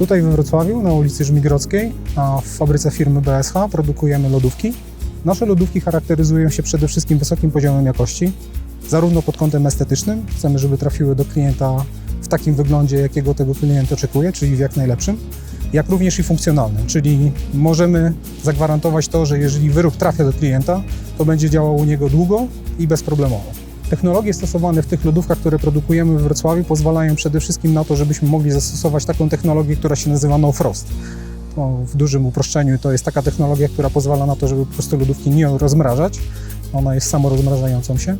Tutaj we Wrocławiu, na ulicy Żmigrodzkiej, w fabryce firmy BSH produkujemy lodówki. Nasze lodówki charakteryzują się przede wszystkim wysokim poziomem jakości, zarówno pod kątem estetycznym, chcemy, żeby trafiły do klienta w takim wyglądzie, jakiego tego klient oczekuje, czyli w jak najlepszym, jak również i funkcjonalnym, czyli możemy zagwarantować to, że jeżeli wyrób trafia do klienta, to będzie działał u niego długo i bezproblemowo. Technologie stosowane w tych lodówkach, które produkujemy we Wrocławiu, pozwalają przede wszystkim na to, żebyśmy mogli zastosować taką technologię, która się nazywa No Frost. To w dużym uproszczeniu to jest taka technologia, która pozwala na to, żeby po prostu lodówki nie rozmrażać. Ona jest samorozmrażającą się.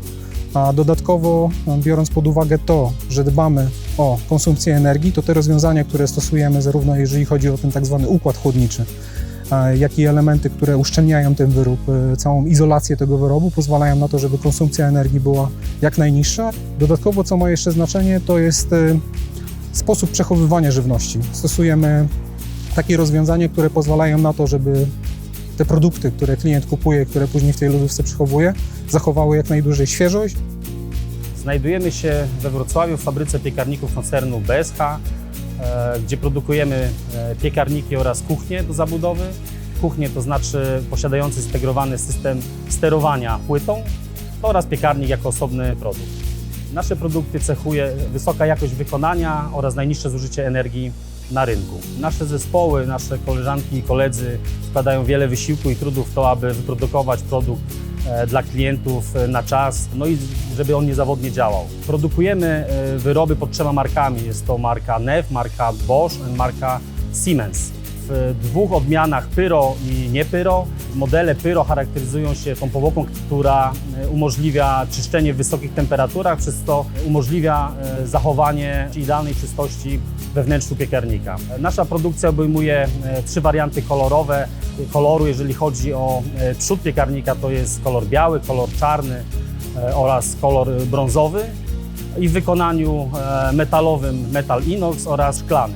A dodatkowo, biorąc pod uwagę to, że dbamy o konsumpcję energii, to te rozwiązania, które stosujemy, zarówno jeżeli chodzi o ten tak zwany układ chłodniczy, jak i elementy, które uszczelniają ten wyrób, e, całą izolację tego wyrobu, pozwalają na to, żeby konsumpcja energii była jak najniższa. Dodatkowo, co ma jeszcze znaczenie, to jest e, sposób przechowywania żywności. Stosujemy takie rozwiązania, które pozwalają na to, żeby te produkty, które klient kupuje, które później w tej lodówce przechowuje, zachowały jak najdłużej świeżość, Znajdujemy się we Wrocławiu w fabryce piekarników koncernu BSH, gdzie produkujemy e, piekarniki oraz kuchnie do zabudowy. Kuchnie to znaczy posiadający zintegrowany system sterowania płytą oraz piekarnik jako osobny produkt. Nasze produkty cechuje wysoka jakość wykonania oraz najniższe zużycie energii na rynku. Nasze zespoły, nasze koleżanki i koledzy wkładają wiele wysiłku i trudu w to, aby wyprodukować produkt e, dla klientów e, na czas, no i żeby on niezawodnie działał. Produkujemy e, wyroby pod trzema markami. Jest to marka NEF, marka Bosch marka Siemens. W dwóch odmianach Pyro i nie Pyro. Modele Pyro charakteryzują się tą powłoką, która e, umożliwia czyszczenie w wysokich temperaturach, przez to umożliwia e, zachowanie idealnej czystości we wnętrzu piekarnika. Nasza produkcja obejmuje e, trzy warianty kolorowe koloru, jeżeli chodzi o e, przód piekarnika, to jest kolor biały, kolor czarny e, oraz kolor brązowy i w wykonaniu e, metalowym metal inox oraz szklany.